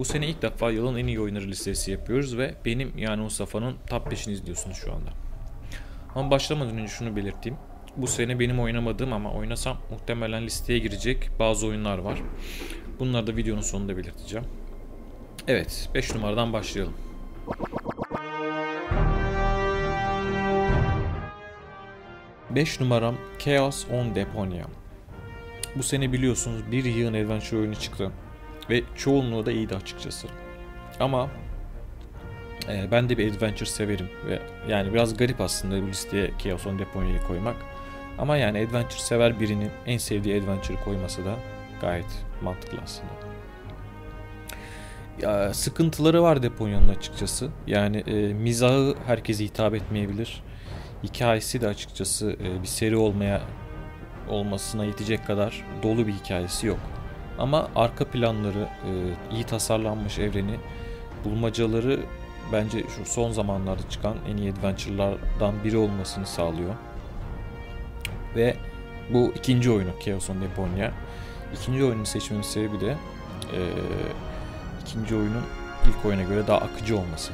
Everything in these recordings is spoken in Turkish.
Bu sene ilk defa yılın en iyi oyunları listesi yapıyoruz ve benim yani Mustafa'nın top 5'ini izliyorsunuz şu anda. Ama başlamadan önce şunu belirteyim. Bu sene benim oynamadığım ama oynasam muhtemelen listeye girecek bazı oyunlar var. Bunları da videonun sonunda belirteceğim. Evet 5 numaradan başlayalım. Beş numaram Chaos on Deponia. Bu sene biliyorsunuz bir yığın adventure oyunu çıktı. Ve çoğunluğu da iyiydi açıkçası. Ama e, ben de bir adventure severim. ve Yani biraz garip aslında bu listeye Chaos on Deponia'yı koymak. Ama yani adventure sever birinin en sevdiği adventure koyması da gayet mantıklı aslında. Ya, sıkıntıları var Deponia'nın açıkçası. Yani e, mizahı herkese hitap etmeyebilir. Hikayesi de açıkçası e, bir seri olmaya olmasına yetecek kadar dolu bir hikayesi yok. Ama arka planları, e, iyi tasarlanmış evreni, bulmacaları bence şu son zamanlarda çıkan en iyi adventure'lardan biri olmasını sağlıyor. Ve bu ikinci oyunu Chaos on Deponia. İkinci oyunu seçmemin sebebi de e, ikinci oyunun ilk oyuna göre daha akıcı olması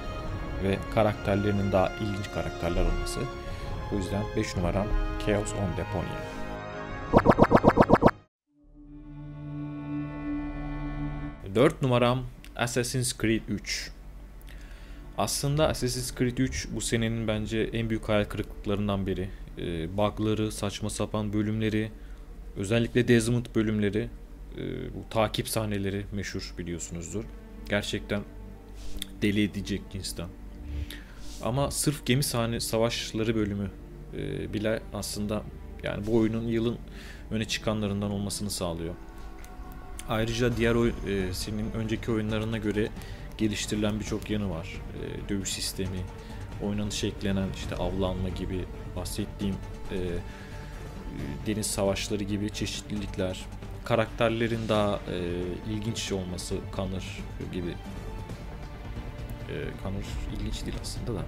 ve karakterlerinin daha ilginç karakterler olması. Bu yüzden 5 numaram Chaos on Deponia. 4 numaram Assassin's Creed 3. Aslında Assassin's Creed 3 bu senenin bence en büyük hayal kırıklıklarından biri. Ee, bug'ları, saçma sapan bölümleri, özellikle Desmond bölümleri, e, bu takip sahneleri meşhur biliyorsunuzdur. Gerçekten deli edecek cinsten. Ama sırf gemi sahne savaşları bölümü e, bile aslında yani bu oyunun yılın öne çıkanlarından olmasını sağlıyor. Ayrıca diğer oy, e, senin önceki oyunlarına göre geliştirilen birçok yanı var. E, dövüş sistemi, oynanış eklenen işte avlanma gibi bahsettiğim e, deniz savaşları gibi çeşitlilikler, karakterlerin daha e, ilginç olması, Connor gibi e, Connor ilginç değil aslında da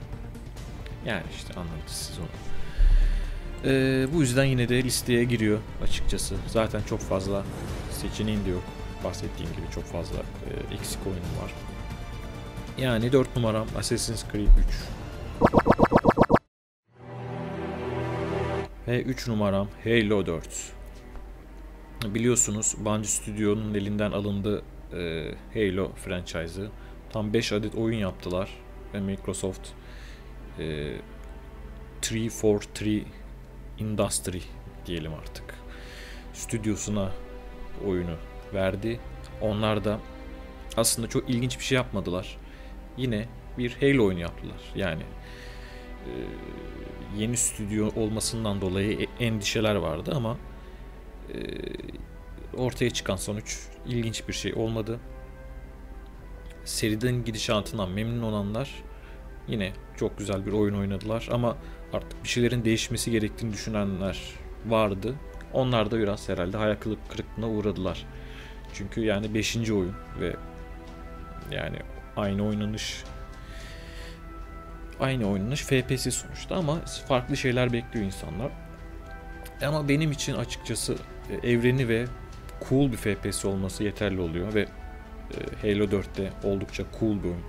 yani işte anladınız siz onu. E, bu yüzden yine de listeye giriyor açıkçası. Zaten çok fazla seçeneğin de yok. Bahsettiğim gibi çok fazla e, eksik oyunum var. Yani 4 numaram Assassin's Creed 3. Ve 3 numaram Halo 4. Biliyorsunuz Bungie Studio'nun elinden alındı e, Halo franchise'ı. Tam 5 adet oyun yaptılar ve Microsoft e, 343 Industry diyelim artık stüdyosuna oyunu verdi. Onlar da aslında çok ilginç bir şey yapmadılar. Yine bir Halo oyunu yaptılar. Yani e, yeni stüdyo olmasından dolayı e, endişeler vardı ama e, ortaya çıkan sonuç ilginç bir şey olmadı. Seriden gidişatından memnun olanlar yine çok güzel bir oyun oynadılar ama artık bir şeylerin değişmesi gerektiğini düşünenler vardı. Onlar da biraz herhalde hayal kırıklığına uğradılar. Çünkü yani 5. oyun ve yani aynı oynanış aynı oynanış FPS sonuçta ama farklı şeyler bekliyor insanlar. Ama benim için açıkçası e, evreni ve cool bir FPS olması yeterli oluyor ve e, Halo 4'te oldukça cool bir oyun.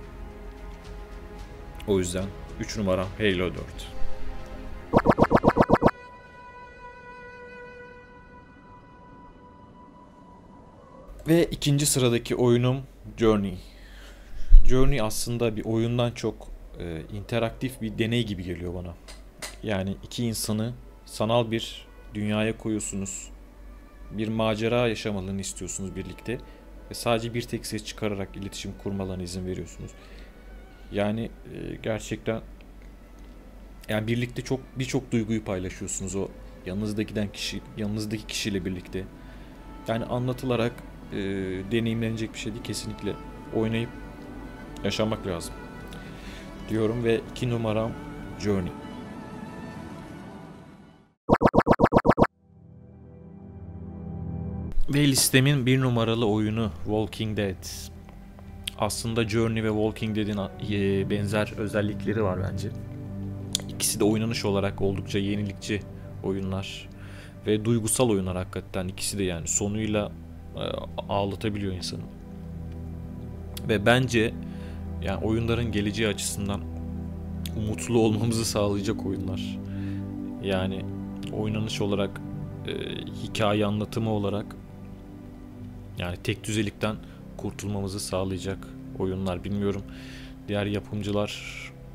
O yüzden 3 numara Halo 4. Ve ikinci sıradaki oyunum Journey. Journey aslında bir oyundan çok e, interaktif bir deney gibi geliyor bana. Yani iki insanı sanal bir dünyaya koyuyorsunuz. Bir macera yaşamalarını istiyorsunuz birlikte. Ve sadece bir tek ses çıkararak iletişim kurmalarına izin veriyorsunuz. Yani e, gerçekten yani birlikte çok birçok duyguyu paylaşıyorsunuz o yanınızdakiden kişi yanınızdaki kişiyle birlikte. Yani anlatılarak e, deneyimlenecek bir şey değil kesinlikle oynayıp yaşamak lazım diyorum ve iki numaram Journey. Ve listemin bir numaralı oyunu Walking Dead. Aslında Journey ve Walking Dead'in e, benzer özellikleri var bence. İkisi de oynanış olarak oldukça yenilikçi oyunlar ve duygusal oyunlar hakikaten ikisi de yani sonuyla ağlatabiliyor insanı. Ve bence yani oyunların geleceği açısından umutlu olmamızı sağlayacak oyunlar. Yani oynanış olarak, e, hikaye anlatımı olarak yani tek düzelikten kurtulmamızı sağlayacak oyunlar. Bilmiyorum diğer yapımcılar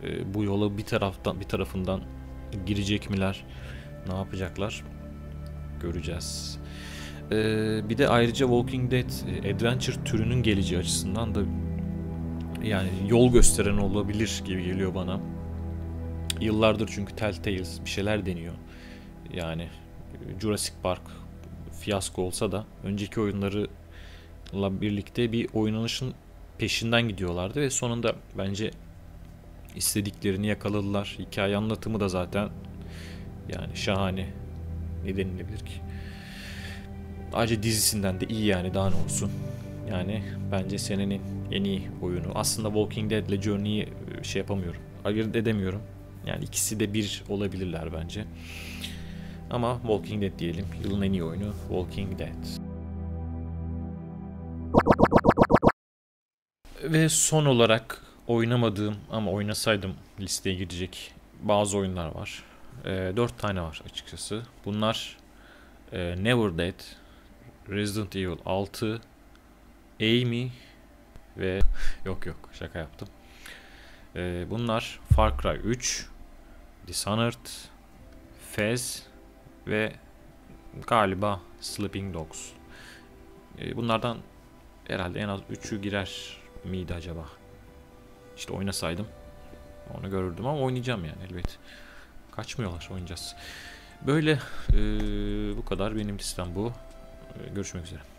e, bu yola bir taraftan bir tarafından girecek miler? Ne yapacaklar? Göreceğiz. E, bir de ayrıca Walking Dead e, adventure türünün geleceği açısından da yani yol gösteren olabilir gibi geliyor bana. Yıllardır çünkü Telltales bir şeyler deniyor. Yani Jurassic Park fiyasko olsa da önceki oyunlarıyla birlikte bir oynanışın peşinden gidiyorlardı ve sonunda bence istediklerini yakaladılar. Hikaye anlatımı da zaten yani şahane. Ne denilebilir ki? Ayrıca dizisinden de iyi yani daha ne olsun. Yani bence senenin en iyi oyunu. Aslında Walking Dead ile Journey'i şey yapamıyorum. Ayırt edemiyorum. Yani ikisi de bir olabilirler bence. Ama Walking Dead diyelim. Yılın en iyi oyunu Walking Dead. Ve son olarak oynamadığım ama oynasaydım listeye girecek bazı oyunlar var. E, 4 tane var açıkçası. Bunlar e, Never Dead, Resident Evil 6, Amy ve yok yok şaka yaptım. E, bunlar Far Cry 3, Dishonored, Fez ve galiba Sleeping Dogs. E, bunlardan herhalde en az 3'ü girer miydi acaba? İşte oynasaydım onu görürdüm ama oynayacağım yani elbet. Kaçmıyorlar oynayacağız. Böyle e, bu kadar benim listem bu. Görüşmek üzere.